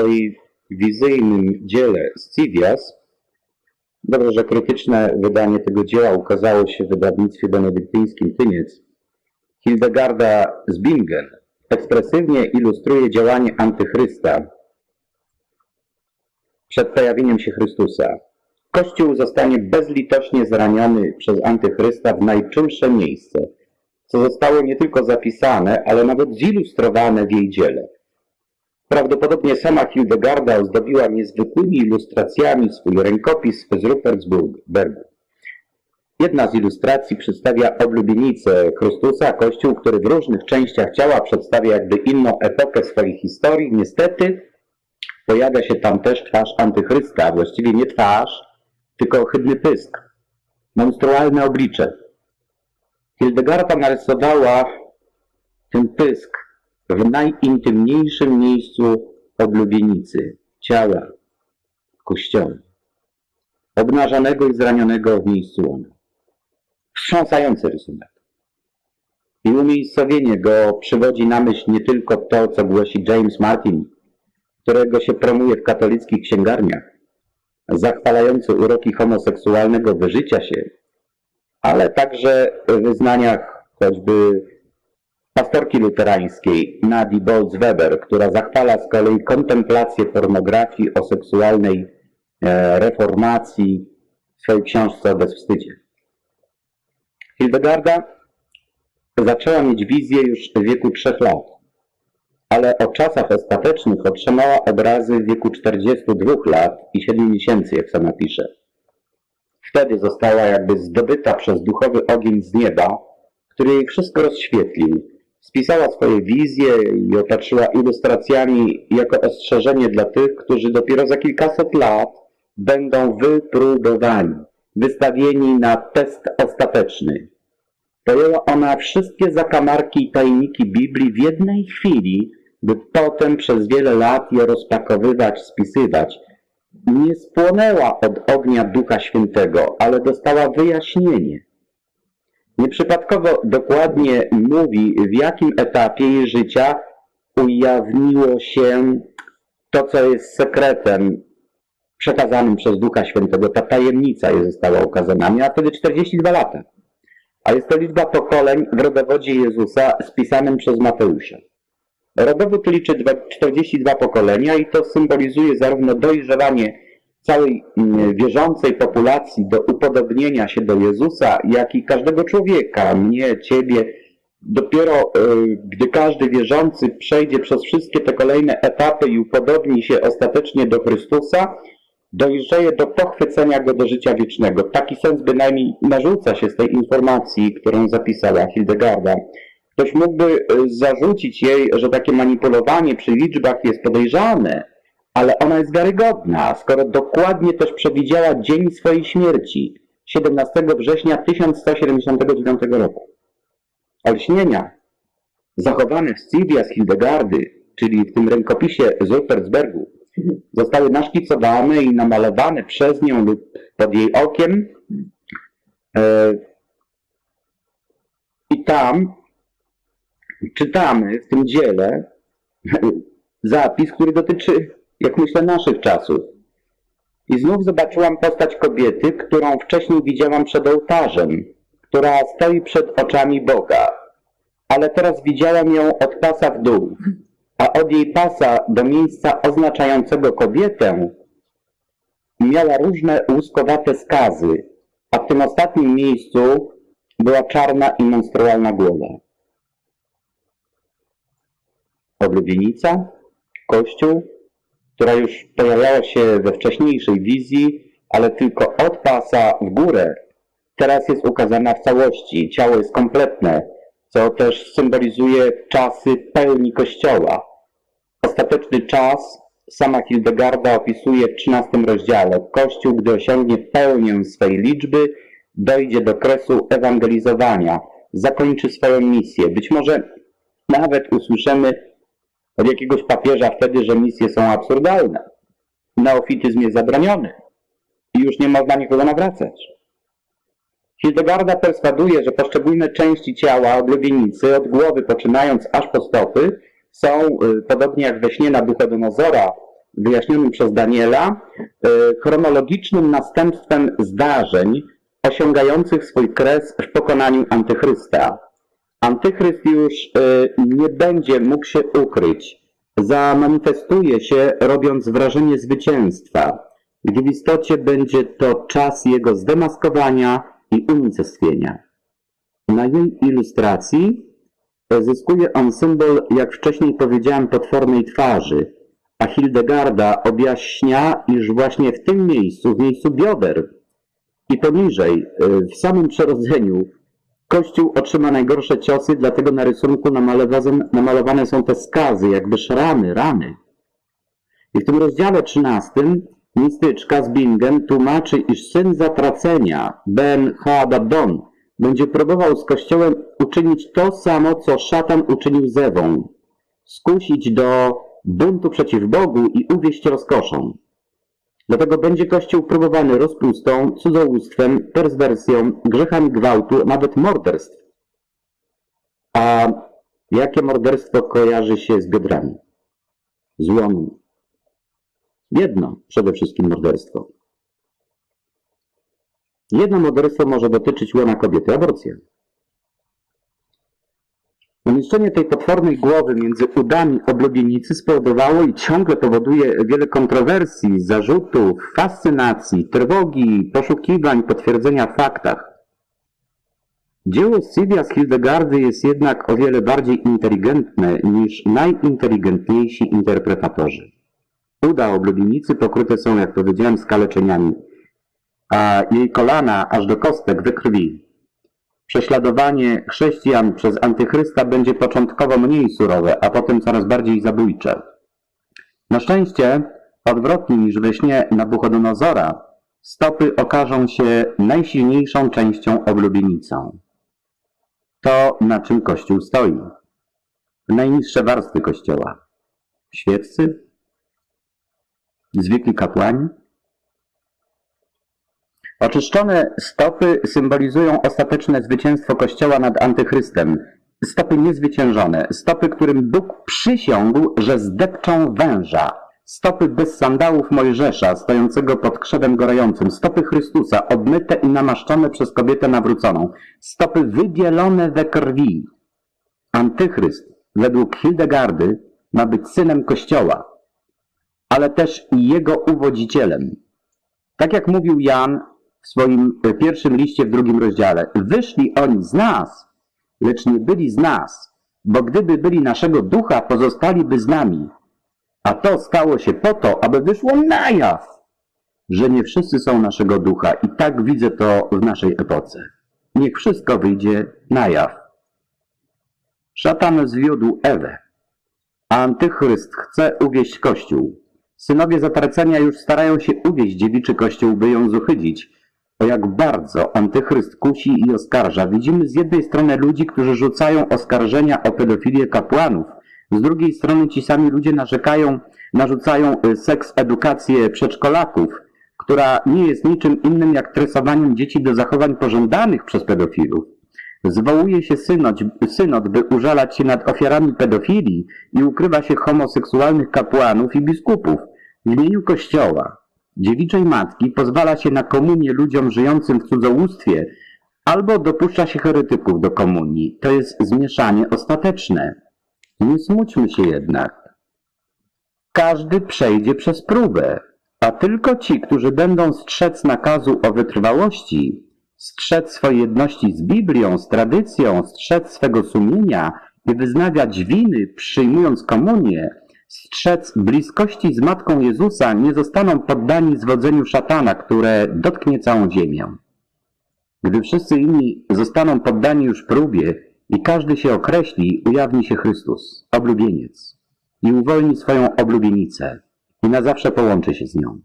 swoim wizyjnym dziele Scivias, dobrze, że krytyczne wydanie tego dzieła ukazało się w wydawnictwie benedyktyńskim Tyniec, Hildegarda z Bingen ekspresywnie ilustruje działanie antychrysta przed pojawieniem się Chrystusa. Kościół zostanie bezlitośnie zraniony przez antychrysta w najczulsze miejsce, co zostało nie tylko zapisane, ale nawet zilustrowane w jej dziele. Prawdopodobnie sama Hildegarda ozdobiła niezwykłymi ilustracjami swój rękopis z Rufersbergu. Jedna z ilustracji przedstawia oblubienicę Chrystusa, kościół, który w różnych częściach ciała przedstawia jakby inną epokę swojej historii. Niestety pojawia się tam też twarz antychrysta, a właściwie nie twarz, tylko ohydny pysk, monstrualne oblicze. Hildegarda narysowała ten pysk w najintymniejszym miejscu oblubienicy, ciała, kościoła, obnażonego i zranionego w miejscu łona. Wstrząsający rysunek. I umiejscowienie go przywodzi na myśl nie tylko to, co głosi James Martin, którego się promuje w katolickich księgarniach, zachwalający uroki homoseksualnego wyżycia się, ale także w wyznaniach choćby pastorki luterańskiej Nadi Bolz-Weber, która zachwala z kolei kontemplację pornografii o seksualnej e, reformacji w swojej książce o bezwstydzie. Hildegarda zaczęła mieć wizję już w wieku trzech lat, ale o czasach ostatecznych otrzymała obrazy w wieku 42 lat i 7 miesięcy, jak sama pisze. Wtedy została jakby zdobyta przez duchowy ogień z nieba, który jej wszystko rozświetlił. Spisała swoje wizje i opatrzyła ilustracjami jako ostrzeżenie dla tych, którzy dopiero za kilkaset lat będą wypróbowani, wystawieni na test ostateczny. Pojęła ona wszystkie zakamarki i tajniki Biblii w jednej chwili, by potem przez wiele lat je rozpakowywać, spisywać. Nie spłonęła od ognia Ducha Świętego, ale dostała wyjaśnienie. Nieprzypadkowo dokładnie mówi, w jakim etapie jej życia ujawniło się to, co jest sekretem przekazanym przez Ducha Świętego. Ta tajemnica jej została ukazana. Miała wtedy 42 lata. A jest to liczba pokoleń w rodowodzie Jezusa spisanym przez Mateusza. Rodowód liczy 42 pokolenia i to symbolizuje zarówno dojrzewanie całej mm, wierzącej populacji do upodobnienia się do Jezusa, jak i każdego człowieka, mnie, ciebie. Dopiero y, gdy każdy wierzący przejdzie przez wszystkie te kolejne etapy i upodobni się ostatecznie do Chrystusa, dojrzeje do pochwycenia go do życia wiecznego. Taki sens bynajmniej narzuca się z tej informacji, którą zapisała Hildegarda. Ktoś mógłby y, zarzucić jej, że takie manipulowanie przy liczbach jest podejrzane, ale ona jest wiarygodna, skoro dokładnie też przewidziała dzień swojej śmierci, 17 września 1179 roku. Olśnienia zachowane w Scivia z Hildegardy, czyli w tym rękopisie z Ruppertsbergu, zostały naszkicowane i namalowane przez nią lub pod jej okiem. E, I tam czytamy w tym dziele zapis, który dotyczy, jak myślę, naszych czasów. I znów zobaczyłam postać kobiety, którą wcześniej widziałam przed ołtarzem, która stoi przed oczami Boga. Ale teraz widziałam ją od pasa w dół, a od jej pasa do miejsca oznaczającego kobietę miała różne łuskowate skazy, a w tym ostatnim miejscu była czarna i monstrualna głowa. Oblubienica, kościół, która już pojawiała się we wcześniejszej wizji, ale tylko od pasa w górę, teraz jest ukazana w całości. Ciało jest kompletne, co też symbolizuje czasy pełni Kościoła. Ostateczny czas sama Hildegarda opisuje w 13 rozdziale. Kościół, gdy osiągnie pełnię swej liczby, dojdzie do kresu ewangelizowania, zakończy swoją misję. Być może nawet usłyszymy od jakiegoś papieża wtedy, że misje są absurdalne. Neofityzm jest zabroniony i już nie można nikogo nawracać. Hildegarda perswaduje, że poszczególne części ciała oblubienicy, od głowy poczynając aż po stopy, są, y, podobnie jak we śnie Nabuchodonozora, wyjaśnionym przez Daniela, e, chronologicznym następstwem zdarzeń osiągających swój kres w pokonaniu Antychrysta. Antychryst już e, nie będzie mógł się ukryć. Zamanifestuje się, robiąc wrażenie zwycięstwa, gdzie w istocie będzie to czas jego zdemaskowania i unicestwienia. Na jej ilustracji zyskuje on symbol, jak wcześniej powiedziałem, potwornej twarzy, a Hildegarda objaśnia, iż właśnie w tym miejscu, w miejscu bioder i poniżej, y, w samym przerodzeniu, Kościół otrzyma najgorsze ciosy, dlatego na rysunku namalowane- są te skazy, jakby rany, rany. I w tym rozdziale 13 mistyczka z Bingen tłumaczy, iż syn zatracenia, Ben Haadadon, będzie próbował z Kościołem uczynić to samo, co szatan uczynił z Ewą. Skusić do buntu przeciw Bogu i uwieść rozkoszą. Dlatego będzie Kościół próbowany rozpustą, cudzołóstwem, perswersją, grzechami gwałtu, nawet morderstw. A jakie morderstwo kojarzy się z biodrami? Z łonem. Jedno przede wszystkim morderstwo. Jedno morderstwo może dotyczyć łona kobiety, aborcja. Umieszczenie tej potwornej głowy między udami oblubienicy spowodowało i ciągle powoduje wiele kontrowersji, zarzutów, fascynacji, trwogi, poszukiwań, potwierdzenia w faktach. Dzieło Sylwia z Hildegardy jest jednak o wiele bardziej inteligentne niż najinteligentniejsi interpretatorzy. Uda oblubienicy pokryte są, jak powiedziałem, skaleczeniami, a jej kolana aż do kostek we krwi. Prześladowanie chrześcijan przez antychrysta będzie początkowo mniej surowe, a potem coraz bardziej zabójcze. Na szczęście, odwrotnie niż we śnie Nabuchodonozora, stopy okażą się najsilniejszą częścią oblubienicą. To, na czym Kościół stoi. Najniższe warstwy Kościoła. Świeccy, zwykli kapłani, Oczyszczone stopy symbolizują ostateczne zwycięstwo Kościoła nad Antychrystem. Stopy niezwyciężone, stopy, którym Bóg przysiągł, że zdepczą węża. Stopy bez sandałów Mojżesza, stojącego pod krzewem gorącym. Stopy Chrystusa, obmyte i namaszczone przez kobietę nawróconą. Stopy wybielone we krwi. Antychryst, według Hildegardy, ma być synem Kościoła, ale też jego uwodzicielem. Tak jak mówił Jan w swoim e, pierwszym liście w drugim rozdziale, wyszli oni z nas, lecz nie byli z nas, bo gdyby byli naszego ducha, pozostaliby z nami. A to stało się po to, aby wyszło na jaw, że nie wszyscy są naszego ducha i tak widzę to w naszej epoce. Niech wszystko wyjdzie na jaw. Szatan zwiódł Ewę, a antychryst chce uwieść Kościół. Synowie zatracenia już starają się uwieść dziewiczy Kościół, by ją zuchydzić. Jak bardzo antychryst kusi i oskarża. Widzimy z jednej strony ludzi, którzy rzucają oskarżenia o pedofilię kapłanów, z drugiej strony ci sami ludzie narzekają, narzucają y, seks edukację przedszkolaków, która nie jest niczym innym jak tresowaniem dzieci do zachowań pożądanych przez pedofilów. Zwołuje się synod, synod, by użalać się nad ofiarami pedofilii i ukrywa się homoseksualnych kapłanów i biskupów. W imieniu Kościoła, dziewiczej matki, pozwala się na komunię ludziom żyjącym w cudzołóstwie albo dopuszcza się heretyków do komunii. To jest zmieszanie ostateczne. Nie smućmy się jednak. Każdy przejdzie przez próbę, a tylko ci, którzy będą strzec nakazu o wytrwałości, strzec swojej jedności z Biblią, z tradycją, strzec swego sumienia i wyznawiać winy, przyjmując komunię, strzec bliskości z Matką Jezusa, nie zostaną poddani zwodzeniu szatana, które dotknie całą ziemię. Gdy wszyscy inni zostaną poddani już próbie i każdy się określi, ujawni się Chrystus, oblubieniec, i uwolni swoją oblubienicę i na zawsze połączy się z nią.